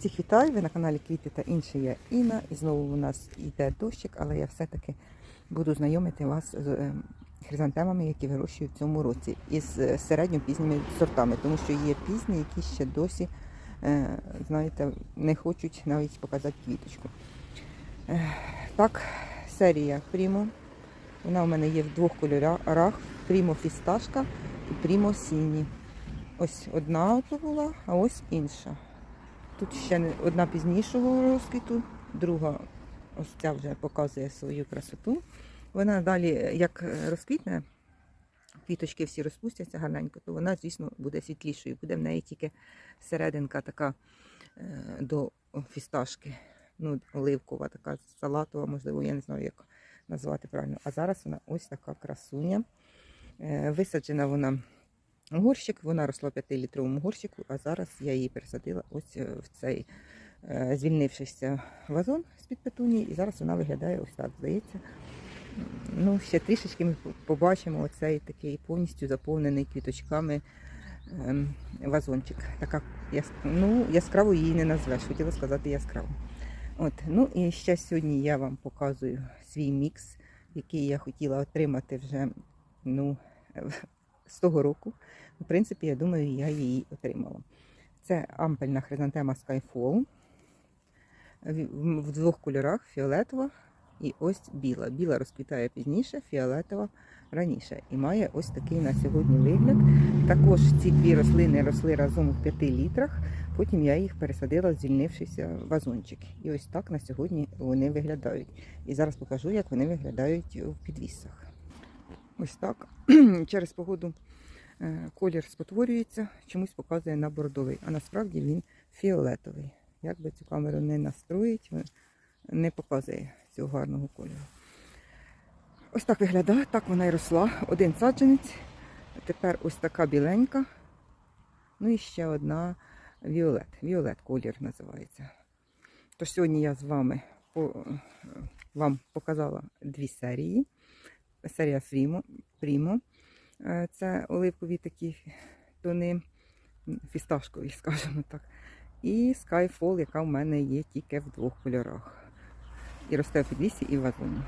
Всіх вітаю, ви на каналі Квіти та інше я Інна. І знову у нас йде дощик, але я все-таки буду знайомити вас з е, хризантемами, які вирощую в цьому році, із е, середньо-пізніми сортами, тому що є пізні, які ще досі, е, знаєте, не хочуть навіть показати квіточку. Так, серія Прімо. Вона у мене є в двох кольорах: Прімо фісташка і Прімо сіні. Ось одна була, а ось інша. Тут ще одна пізнішого розквіту, друга ось ця вже показує свою красоту. Вона далі, як розквітне, квіточки всі розпустяться гарненько, то вона, звісно, буде світлішою. Буде в неї тільки серединка така е, до фісташки, ну, оливкова, така салатова, можливо, я не знаю, як назвати правильно. А зараз вона ось така красуня. Е, Висаджена вона горщик, вона росла в 5-літровому горщику, а зараз я її пересадила ось е, в цей е, звільнившийся вазон з-під петунії, і зараз вона виглядає ось так, здається. Ну, ще трішечки ми побачимо оцей такий повністю заповнений квіточками ем, вазончик. Така ну, яскраво її не назвеш, хотіла сказати яскраво. От, ну і ще сьогодні я вам показую свій мікс, який я хотіла отримати вже ну, з того року. В принципі, я думаю, я її отримала. Це ампельна хризантема Skyfall в в двох кольорах фіолетова і ось біла. Біла розквітає пізніше, фіолетова раніше. І має ось такий на сьогодні вигляд. Також ці дві рослини росли разом в 5 літрах. Потім я їх пересадила, звільнившися вазончик. І ось так на сьогодні вони виглядають. І зараз покажу, як вони виглядають в підвісах. Ось так. Через погоду е, колір спотворюється, чомусь показує на бордовий, а насправді він фіолетовий. Як би цю камеру не настроїть, е, не показує цього гарного кольору. Ось так виглядає, так вона і росла. Один саджанець, тепер ось така біленька. Ну і ще одна віолет. Віолет колір називається. Тож сьогодні я з вами по, вам показала дві серії. Серія Прімо. Е, Це оливкові такі тони, фісташкові, скажімо так. І Skyfall, яка в мене є тільки в двох кольорах. І росте в підлісі і в вазоні.